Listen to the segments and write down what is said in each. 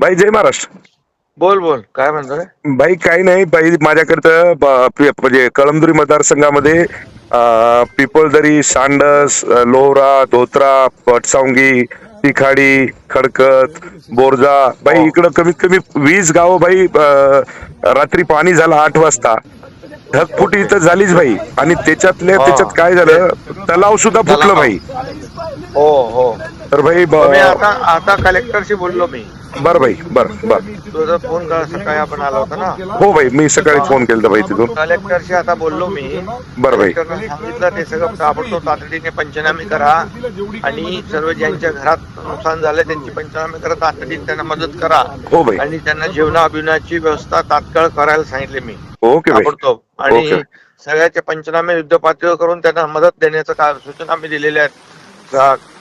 बाई जय महाराष्ट्र. बोल बोल. काय म्हणतोय बाई काही नाही. बाई ब- पि- म्हणजे कळमदुरी मतदारसंघामध्ये अं, पिपळदरी सांडस अं, लोहरा धोत्रा पटसावंगी तिखाडी खडकत बोरजा. बाई इकडं कमीत कमी वीस गावं बाई अं, रात्री पाणी झालं आठ वाजता. ढगफुटी इथं झालीच बाई. आणि त्याच्यातल्या हा. त्याच्यात काय झालं? तलाव सुद्धा फुटलं बाई. हो हो. तर मी ब- आता आता कलेक्टरशी बोललो मी. बर बाई बर बर. तुझा फोन करा सकाळी आपण आला होता ना? हो बाई मी सकाळी फोन केला बाई तिथून. कलेक्टरशी आता बोललो मी. बरं बाई. कलेक्टरने सांगितलं ते सगळं ताबडतोब तातडीने पंचनामे करा आणि सर्व ज्यांच्या घरात नुकसान झालं त्यांची पंचनामे करा तातडीने त्यांना मदत करा. हो बाई आणि त्यांना जेवणा अभिनयाची व्यवस्था तात्काळ करायला सांगितले मी. ओके ताबडतोब. आणि ओके. सगळ्याचे पंचनामे युद्ध पातळीवर करून त्यांना मदत देण्याचं का सूचना मी दिलेल्या आहेत.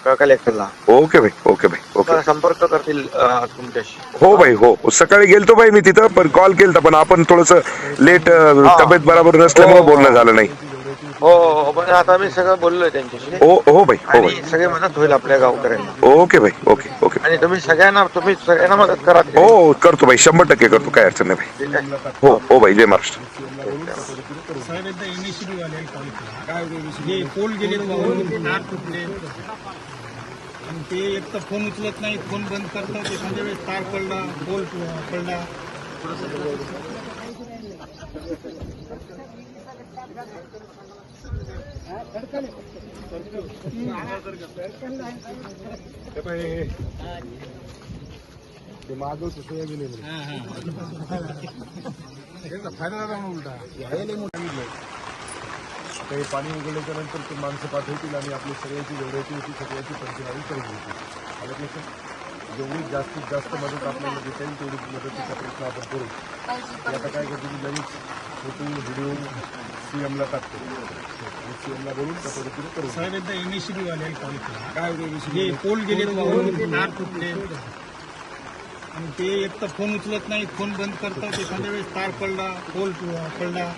कलेक्टरला. ओके बाई ओके बाई ओके. संपर्क करतील अं, तुमच्याशी. हो बाई हो. सकाळी गेलतो बाई मी तिथं पण कॉल केलता पण आपण थोडस लेट हा. तब्येत बरोबर नसल्यामुळे हो, हो. बोलणं झालं नाही. हो हो हो, पण आता मी सगळं बोललोय त्यांच्याशी. हो हो बाई हो आणि बाई. सगळे मदत होईल आपल्या गावकऱ्यांना. ओके बाई ओके ओके. आणि तुम्ही सगळ्यांना तुम्ही सगळ्यांना मदत करा. हो करतो बाई शंभर टक्के करतो काय अडचण नाही ठीक आहे. हो हो बाई जय महाराष्ट्र. साहेब एकदा एनएसडी वाले कॉल केला जे पोल गेले तार तुटले आणि ते एक तर फोन उचलत नाही फोन बंद करतात. ते एखाद्या वेळेस तार पडला पोल पडला? काही पाणी उघडल्याच्या नंतर ते माणसं पाठवतील आणि आपली सगळ्याची जेवढ्याची होती सगळ्याची पंचनामे करून घेतील. आलं का लक्षात? जेवढी जास्तीत जास्त मदत आपल्याला देता येईल तेवढी मदतीचा प्रयत्न आपण करू. ते आता काय करतो मी लगेच फोटो व्हिडिओ सी एमला टाकतो. आणि सी एमला बोलून त्या पद्धतीने करू साहेब एकदा कॉल केला काय पोल गेले तार तुटले आणि ते एक तर फोन उचलत नाही फोन बंद करतात एखाद्या वेळेस तार पडला पोल पडला.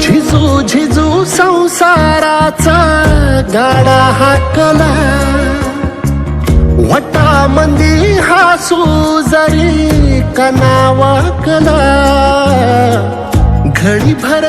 झिजू झिजू संसाराचा गाडा हाकला. वटामंदी हासू जरी कनावा कला घडी भर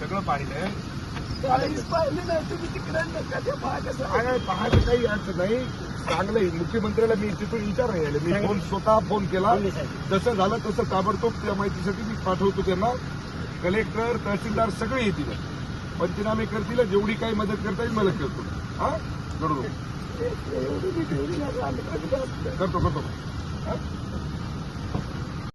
सगळं पाहिलं पाहायचं काही अडचण नाही. चांगलं आहे मुख्यमंत्र्याला मी तिथून विचार नाही आले मी फोन स्वतः फोन केला. जसं झालं तसं ताबडतोब त्या माहितीसाठी मी पाठवतो त्यांना. कलेक्टर तहसीलदार सगळे येतील. पंचनामे करतील जेवढी काही मदत करता येईल मदत करतो. हा? करतो. करतो करतो. हा?